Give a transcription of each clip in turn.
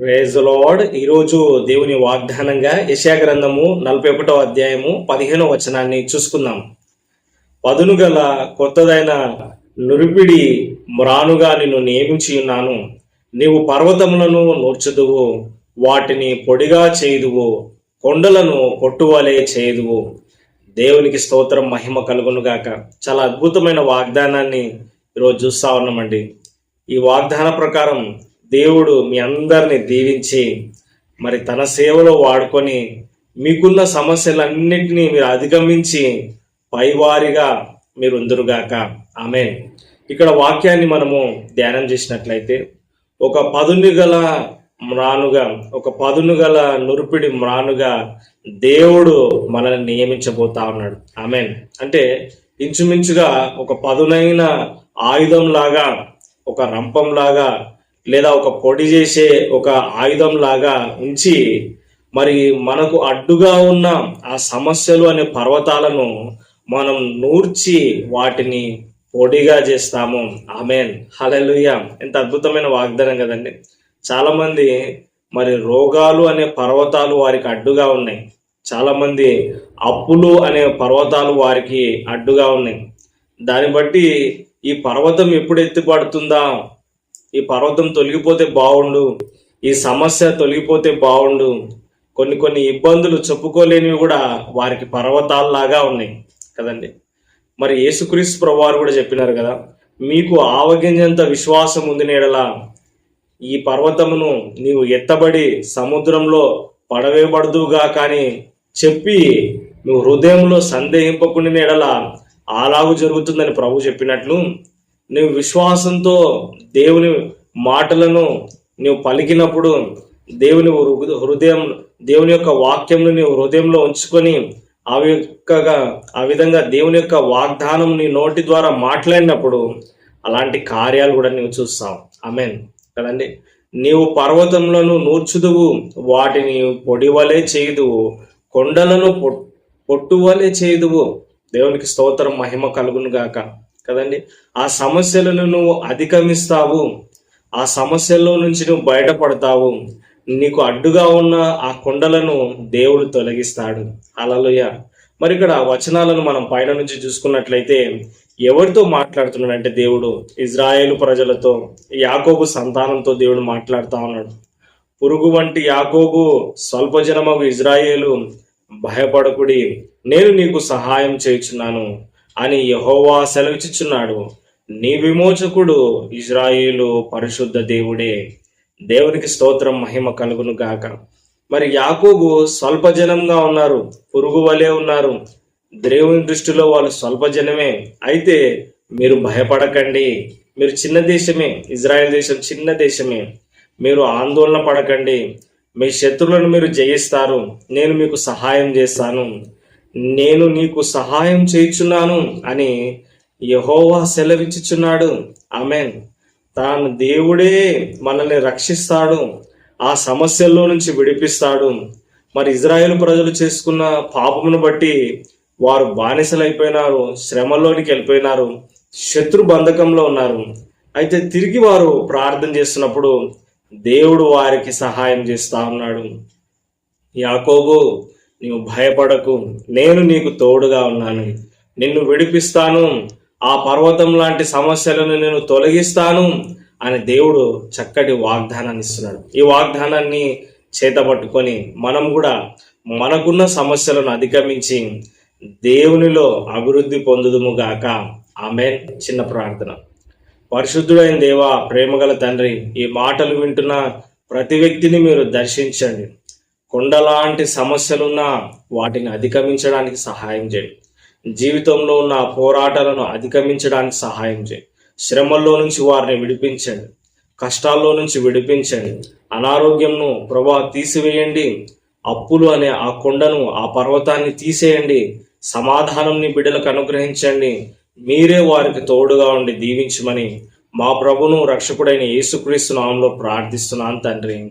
Praise lord ఈరోజు దేవుని వాగ్దానంగా యశా గ్రంథము నలభై ఒకటో అధ్యాయము పదిహేనో వచనాన్ని చూసుకుందాం. పదును గల కొత్తదైన నురిపిడి మ్రానుగా నిన్ను నియమించి ఉన్నాను. నీవు పర్వతములను నూర్చుదువు వాటిని పొడిగా చేయుదువు కొండలను పొట్టువలే చేయుదువు. దేవునికి స్తోత్రం మహిమ కలుగునుగాక చాలా అద్భుతమైన వాగ్దానాన్ని ఈరోజు చూస్తా ఉన్నామండి. ఈ వాగ్దాన ప్రకారం దేవుడు మీ అందరిని దీవించి మరి తన సేవలో వాడుకొని మీకున్న సమస్యలన్నింటినీ మీరు అధిగమించి పైవారిగా మీరుందరుగాక ఆమె ఇక్కడ వాక్యాన్ని మనము ధ్యానం చేసినట్లయితే ఒక పదును గల మ్రానుగా ఒక పదును గల నురుపిడి మ్రానుగా దేవుడు మనల్ని నియమించబోతా ఉన్నాడు. ఆమె అంటే ఇంచుమించుగా ఒక పదునైన ఆయుధంలాగా ఒక రంపం లాగా లేదా ఒక పొడి చేసే ఒక ఆయుధం లాగా ఉంచి మరి మనకు అడ్డుగా ఉన్న ఆ సమస్యలు అనే పర్వతాలను మనం నూర్చి వాటిని పొడిగా చేస్తాము. ఆమెన్. హలలుయ ఎంత అద్భుతమైన వాగ్దానం కదండి. చాలా మంది మరి రోగాలు అనే పర్వతాలు వారికి అడ్డుగా ఉన్నాయి. చాలా మంది అప్పులు అనే పర్వతాలు వారికి అడ్డుగా ఉన్నాయి. దాన్ని బట్టి ఈ పర్వతం ఎప్పుడు ఎత్తిపడుతుందా? ఈ పర్వతం తొలగిపోతే బాగుండు ఈ సమస్య తొలగిపోతే బాగుండు కొన్ని కొన్ని ఇబ్బందులు చెప్పుకోలేనివి కూడా వారికి పర్వతాల్లాగా ఉన్నాయి కదండి. మరి యేసుక్రీస్తు ప్రభువారు కూడా చెప్పినారు కదా మీకు ఆవగింజంత విశ్వాసం ఉంది నేడలా. ఈ పర్వతమును నీవు ఎత్తబడి సముద్రంలో పడవేయబడదుగా కానీ చెప్పి నువ్వు హృదయంలో సందేహింపకుండా నేడలా అలాగూ జరుగుతుందని ప్రభు చెప్పినట్లు నువ్వు విశ్వాసంతో దేవుని మాటలను నువ్వు పలికినప్పుడు దేవుని హృదయం దేవుని యొక్క వాక్యంను నీవు హృదయంలో ఉంచుకొని ఆ యొక్కగా ఆ విధంగా దేవుని యొక్క వాగ్దానం నీ నోటి ద్వారా మాట్లాడినప్పుడు అలాంటి కార్యాలు కూడా నువ్వు చూస్తావు. అమెన్ కదండి? నీవు పర్వతములను నూర్చుదువు వాటిని పొడివలే చేయుదువు కొండలను పొట్టువలే చేయుదువు. దేవునికి స్తోత్రం మహిమ కలుగును గాక కదండి? ఆ సమస్యలను నువ్వు అధిగమిస్తావు. ఆ సమస్యల్లో నుంచి నువ్వు బయటపడతావు. నీకు అడ్డుగా ఉన్న ఆ కొండలను దేవుడు తొలగిస్తాడు. అలలుయ మరి ఇక్కడ వచనాలను మనం పైన నుంచి చూసుకున్నట్లయితే ఎవరితో మాట్లాడుతున్నాడంటే దేవుడు? ఇజ్రాయేల్ ప్రజలతో యాకోబు సంతానంతో దేవుడు మాట్లాడుతా ఉన్నాడు. పురుగు వంటి యాకోబు స్వల్పజనమగు ఇజ్రాయేలు భయపడకుడి నేను నీకు సహాయం చేయుచున్నాను. అని యహోవా సెలవిచ్చుచున్నాడు. నీ విమోచకుడు ఇజ్రాయేలు పరిశుద్ధ దేవుడే. దేవునికి స్తోత్రం మహిమ కలుగును గాక. మరి యాకూబు స్వల్ప జనంగా ఉన్నారు పురుగు వలె ఉన్నారు. దేవుని దృష్టిలో వాళ్ళు స్వల్ప జనమే. అయితే మీరు భయపడకండి. మీరు చిన్న దేశమే ఇజ్రాయెల్ దేశం చిన్న దేశమే. మీరు ఆందోళన పడకండి. మీ శత్రువులను మీరు జయిస్తారు. నేను మీకు సహాయం చేస్తాను. నేను నీకు సహాయం చేయుచున్నాను అని యహోవా సెలవిచ్చుచున్నాడు. ఆమెన్. తాను దేవుడే మనల్ని రక్షిస్తాడు ఆ సమస్యల్లో నుంచి విడిపిస్తాడు. మరి ఇజ్రాయెల్ ప్రజలు చేసుకున్న పాపమును బట్టి వారు బానిసలైపోయినారు శ్రమలోనికి వెళ్ళిపోయినారు శత్రు బంధకంలో ఉన్నారు. అయితే తిరిగి వారు ప్రార్థన చేస్తున్నప్పుడు దేవుడు వారికి సహాయం చేస్తా ఉన్నాడు. యాకోబు నీవు భయపడకు. నేను నీకు తోడుగా ఉన్నాను. నిన్ను విడిపిస్తాను. ఆ పర్వతం లాంటి సమస్యలను నేను తొలగిస్తాను అని దేవుడు చక్కటి వాగ్దానాన్ని ఇస్తున్నాడు. ఈ వాగ్దానాన్ని చేతపట్టుకొని మనం కూడా మనకున్న సమస్యలను అధిగమించి దేవునిలో అభివృద్ధి పొందుదుము గాక. ఆమె చిన్న ప్రార్థన. పరిశుద్ధుడైన దేవా ప్రేమగల తండ్రి ఈ మాటలు వింటున్న ప్రతి వ్యక్తిని మీరు దర్శించండి. కొండలాంటి సమస్యలున్నా వాటిని అధిగమించడానికి సహాయం చేయండి జీవితంలో ఉన్న పోరాటాలను అధిగమించడానికి సహాయం చేయండి శ్రమల్లో నుంచి వారిని విడిపించండి. కష్టాల్లో నుంచి విడిపించండి. అనారోగ్యంను ప్రభా తీసివేయండి. అప్పులు అనే ఆ కొండను ఆ పర్వతాన్ని తీసేయండి. సమాధానంని బిడ్డలకు అనుగ్రహించండి. మీరే వారికి తోడుగా ఉండి దీవించమని మా ప్రభును రక్షకుడైన యేసుక్రీస్తు నామంలో ప్రార్థిస్తున్నాను తండ్రి.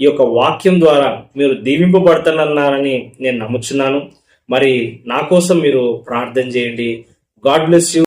ఈ యొక్క వాక్యం ద్వారా మీరు దీవింపబడుతున్నారని నేను నమ్ముచున్నాను. మరి నా కోసం మీరు ప్రార్థన చేయండి. God bless you.